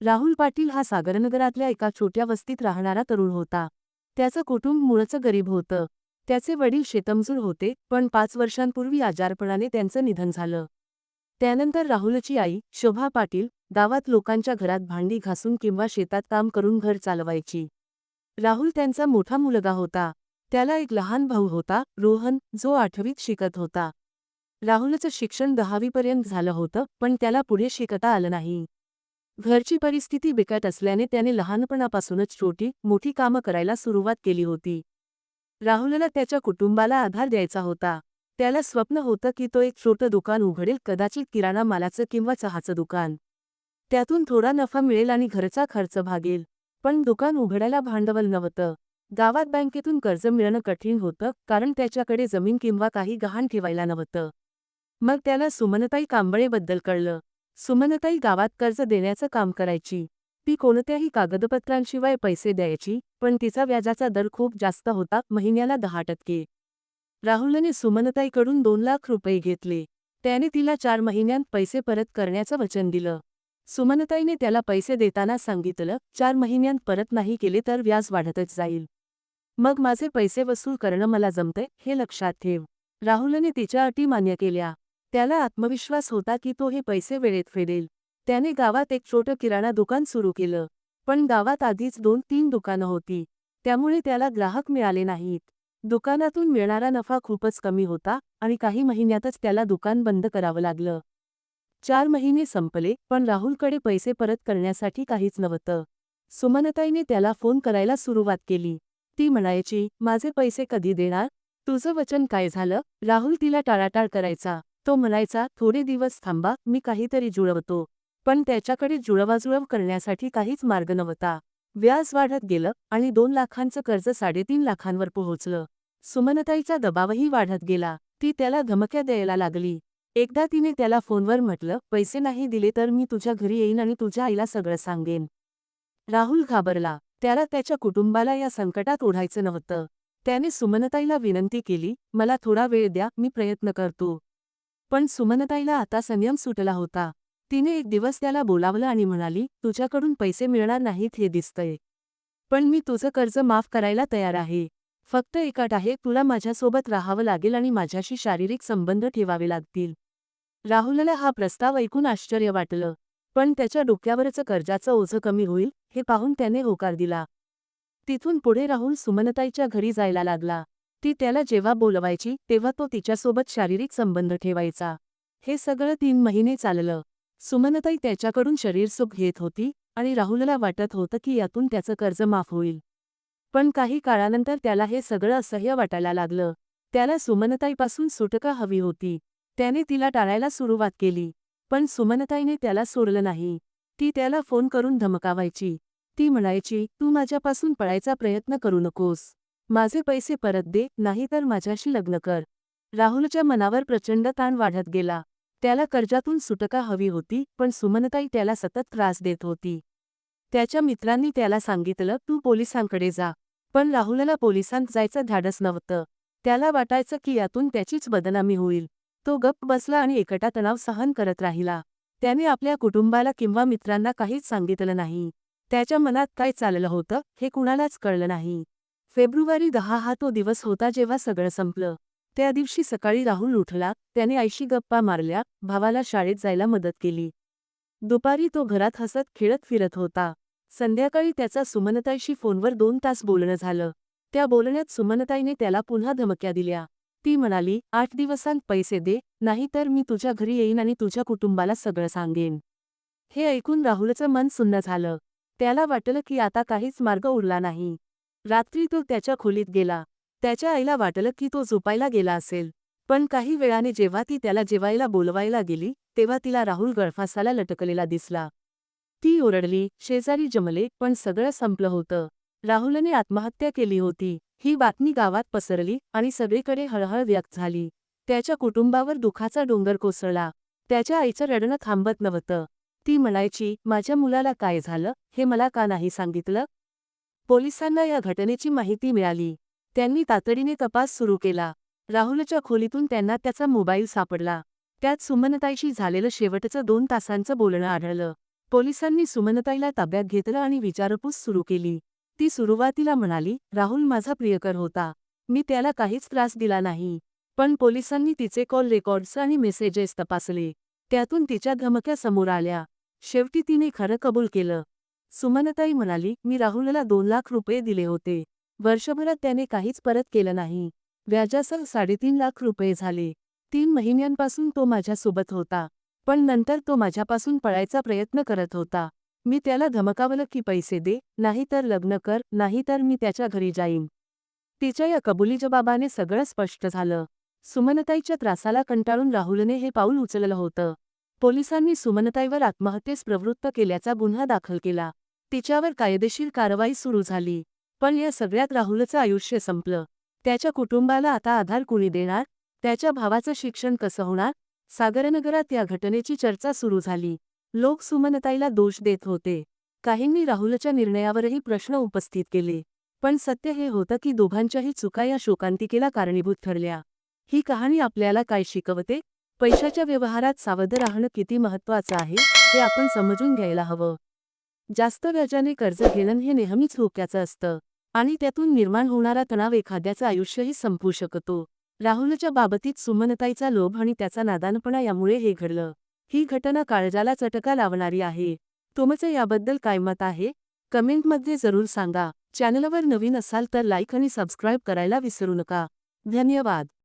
राहुल पाटील हा सागरनगरातल्या एका छोट्या वस्तीत राहणारा तरुण होता. त्याचं कुटुंब मुळचं गरीब होतं. त्याचे वडील शेतमजूर होते पण पाच वर्षांपूर्वी आजारपणाने त्यांचं निधन झालं. त्यानंतर राहुलची आई शोभा पाटील गावात लोकांच्या घरात भांडी घासून किंवा शेतात काम करून घर चालवायची. राहुल त्यांचा मोठा मुलगा होता. त्याला एक लहान भाऊ होता रोहन जो आठवीत शिकत होता. राहुलचं शिक्षण दहावीपर्यंत झालं होतं पण त्याला पुढे शिकता आलं नाही. घरची परिस्थिती बिकट असल्याने त्याने लहानपणापासूनच छोटी मोठी कामं करायला सुरुवात केली होती. राहुलला त्याच्या कुटुंबाला आधार द्यायचा होता. त्याला स्वप्न होतं की तो एक छोटं दुकान उघडेल कदाचित किराणा मालाचं किंवा चहाचं दुकान. त्यातून थोडा नफा मिळेल आणि घरचा खर्च भागेल. पण दुकान उघडायला भांडवल नव्हतं. गावात बँकेतून कर्ज मिळणं कठीण होतं कारण त्याच्याकडे जमीन किंवा काही गहाण ठेवायला नव्हतं. मग त्याला सुमनताई कांबळेबद्दल कळलं. सुमनताई गावात कर्ज देण्याचं काम करायची. ती कोणत्याही कागदपत्रांशिवाय पैसे द्यायची पण तिचा व्याजाचा दर खूप जास्त होता महिन्याला दहा टक्के. राहुलने सुमनताईकडून दोन लाख रुपये घेतले. त्याने तिला चार महिन्यांत पैसे परत करण्याचं वचन दिलं. सुमनताईने त्याला पैसे देताना सांगितलं चार महिन्यांत परत नाही केले तर व्याज वाढतच जाईल. मग माझे पैसे वसूल करणं मला जमतंय हे लक्षात ठेव. राहुलने तिच्या अटी मान्य केल्या. त्याला आत्मविश्वास होता की तो हे पैसे वेळेत फेडेल. त्याने गावात एक छोटं किराणा दुकान सुरू केलं. पण गावात आधीच दोन तीन दुकानं होती. त्यामुळे त्याला ग्राहक मिळाले नाहीत. दुकानातून मिळणारा नफा खूपच कमी होता आणि काही महिन्यातच त्याला दुकान बंद करावं लागलं. चार महिने संपले पण राहुलकडे पैसे परत करण्यासाठी काहीच नव्हतं. सुमनताईने त्याला फोन करायला सुरुवात केली. ती म्हणायची माझे पैसे कधी देणार? तुझं वचन काय झालं? राहुल तिला टाळाटाळ करायचा. तो म्हणायचा थोडे दिवस थांबा मी काहीतरी जुळवतो. पण त्याच्याकडे जुळवाजुळव करण्यासाठी काहीच मार्ग नव्हता. व्याज वाढत गेलं आणि दोन लाखांचं कर्ज साडेतीन लाखांवर पोहोचलं. सुमनताईचा दबावही वाढत गेला. ती त्याला धमक्या द्यायला लागली. एकदा तिने त्याला फोनवर म्हटलं पैसे नाही दिले तर मी तुझ्या घरी येईन आणि तुझ्या आईला सगळं सांगेन. राहुल घाबरला. त्याला त्याच्या कुटुंबाला या संकटात ओढायचं नव्हतं. त्याने सुमनताईला विनंती केली मला थोडा वेळ द्या मी प्रयत्न करतो. पण सुमनताईला आता संयम सुटला होता. तिने एक दिवस त्याला बोलावलं आणि म्हणाली तुझ्याकडून पैसे मिळणार नाहीत हे दिसतंय. पण मी तुझं कर्ज माफ करायला तयार आहे. फक्त एकाट आहे तुला माझ्यासोबत राहावं लागेल आणि माझ्याशी शारीरिक संबंध ठेवावे लागतील. राहुलला हा प्रस्ताव ऐकून आश्चर्य वाटलं. पण त्याच्या डोक्यावरचं कर्जाचं ओझं कमी होईल हे पाहून त्याने होकार दिला. तिथून पुढे राहुल सुमनताईच्या घरी जायला लागला. ती त्याला जेव्हा बोलवायची तेव्हा तो तिच्यासोबत शारीरिक संबंध ठेवायचा. हे सगळं तीन महिने चाललं. सुमनताई त्याच्याकडून शरीरसुख घेत होती आणि राहुलला वाटत होतं की यातून त्याचं कर्ज माफ होईल. पण काही काळानंतर त्याला हे सगळं असह्य वाटायला लागलं. त्याला सुमनताईपासून सुटका हवी होती. त्याने तिला टाळायला सुरुवात केली. पण सुमनताईने त्याला सोडलं नाही. ती त्याला फोन करून धमकावायची. ती म्हणायची तू माझ्यापासून पळायचा प्रयत्न करू नकोस. माझे पैसे परत दे नाहीतर माझ्याशी लग्न कर. राहुलच्या मनावर प्रचंड ताण वाढत गेला. त्याला कर्जातून सुटका हवी होती पण सुमनताई त्याला सतत त्रास देत होती. त्याच्या मित्रांनी त्याला सांगितलं तू पोलिसांकडे जा. पण राहुलला पोलिसांत जायचं धाडस नव्हतं. त्याला वाटायचं की यातून त्याचीच बदनामी होईल. तो गप्प बसला आणि एकटा तणाव सहन करत राहिला. त्याने आपल्या कुटुंबाला किंवा मित्रांना काहीच सांगितलं नाही. त्याच्या मनात काय चाललं होतं हे कुणालाच कळलं नाही. फेब्रुवारी दहा हा तो दिवस होता जेव्हा सगळं संपलं. त्या दिवशी सकाळी राहुल उठला त्याने आईशी गप्पा मारल्या भावाला शाळेत जायला मदत केली. दुपारी तो घरात हसत खेळत फिरत होता. संध्याकाळी त्याचा सुमनताईशी फोनवर दोन तास बोलणं झालं. त्या बोलण्यात सुमनताईने त्याला पुन्हा धमक्या दिल्या. ती म्हणाली आठ दिवसांत पैसे दे नाहीतर मी तुझ्या घरी येईन आणि तुझ्या कुटुंबाला सगळं सांगेन. हे ऐकून राहुलचं मन सुन्न झालं. त्याला वाटलं की आता काहीच मार्ग उरला नाही. रात्री तो त्याच्या खोलीत गेला. त्याच्या आईला वाटलं की तो झोपायला गेला असेल. पण काही वेळाने जेव्हा ती त्याला जेवायला बोलवायला गेली तेव्हा तिला राहुल गळफासाला लटकलेला दिसला. ती ओरडली शेजारी जमले पण सगळं संपलं होतं. राहुलने आत्महत्या केली होती. ही बातमी गावात पसरली आणि सगळीकडे हळहळ व्यक्त झाली. त्याच्या कुटुंबावर दुखाचा डोंगर कोसळला. त्याच्या आईचं रडणं थांबत नव्हतं. ती म्हणायची माझ्या मुलाला काय झालं? हे मला का नाही सांगितलं? पोलिसांना या घटनेची माहिती मिळाली. त्यांनी तातडीने तपास सुरू केला. राहुलच्या खोलीतून त्यांना त्याचा मोबाईल सापडला. त्यात सुमनताईशी झालेलं शेवटचं दोन तासांचं बोलणं आढळलं. पोलिसांनी सुमनताईला ताब्यात घेतलं आणि विचारपूस सुरू केली. ती सुरुवातीला म्हणाली राहुल माझा प्रियकर होता. मी त्याला काहीच त्रास दिला नाही. पण पोलिसांनी तिचे कॉल रेकॉर्ड्स आणि मेसेजेस तपासले. त्यातून तिच्या धमक्या समोर आल्या. शेवटी तिने खरं कबूल केलं. सुमनताई म्हणाली मी राहुलला दोन लाख रुपये दिले होते. वर्षभरात त्याने काहीच परत केलं नाही. व्याजासह साडेतीन लाख रुपये झाले. तीन महिन्यांपासून तो माझ्यासोबत होता. पण नंतर तो माझ्यापासून पळायचा प्रयत्न करत होता. मी त्याला धमकावलं की पैसे दे नाहीतर लग्न कर नाहीतर मी त्याच्या घरी जाईन. तिच्या या कबुली जबाबाने सगळं स्पष्ट झालं. सुमनताईच्या त्रासाला कंटाळून राहुलने हे पाऊल उचललं होतं. पोलिसांनी सुमनताईवर आत्महत्येस प्रवृत्त केल्याचा गुन्हा दाखल केला. तिच्यावर कायदेशीर कारवाई सुरू झाली. पण या सगळ्यात राहुलचं आयुष्य संपलं. त्याच्या कुटुंबाला आता आधार कुणी देणार? त्याच्या भावाचं शिक्षण कसं होणार? सागरनगरात या घटनेची चर्चा सुरू झाली. लोक सुमनताईला दोष देत होते. काहींनी राहुलच्या निर्णयावरही प्रश्न उपस्थित केले. पण सत्य हे होतं की दोघांच्याही चुका या शोकांतिकेला कारणीभूत ठरल्या. ही कहाणी आपल्याला काय शिकवते? पैशाच्या व्यवहारात सावध राहणं किती महत्वाचं आहे हे आपण समजून घ्यायला हवं. जास्त व्याजाने कर्ज घेणं हे नेहमीच धोक्याचं असतं आणि त्यातून निर्माण होणारा तणाव एखाद्याचं आयुष्यही संपवू शकतो. राहुलच्या बाबतीत सुमनताईचा लोभ आणि त्याचा नादानपणा यामुळे हे घडलं. ही घटना काळजाला चटका लावणारी आहे. तुमचं याबद्दल काय मत आहे? कमेंटमध्ये जरूर सांगा. चॅनलवर नवीन असाल तर लाईक आणि सबस्क्राईब करायला विसरू नका. धन्यवाद.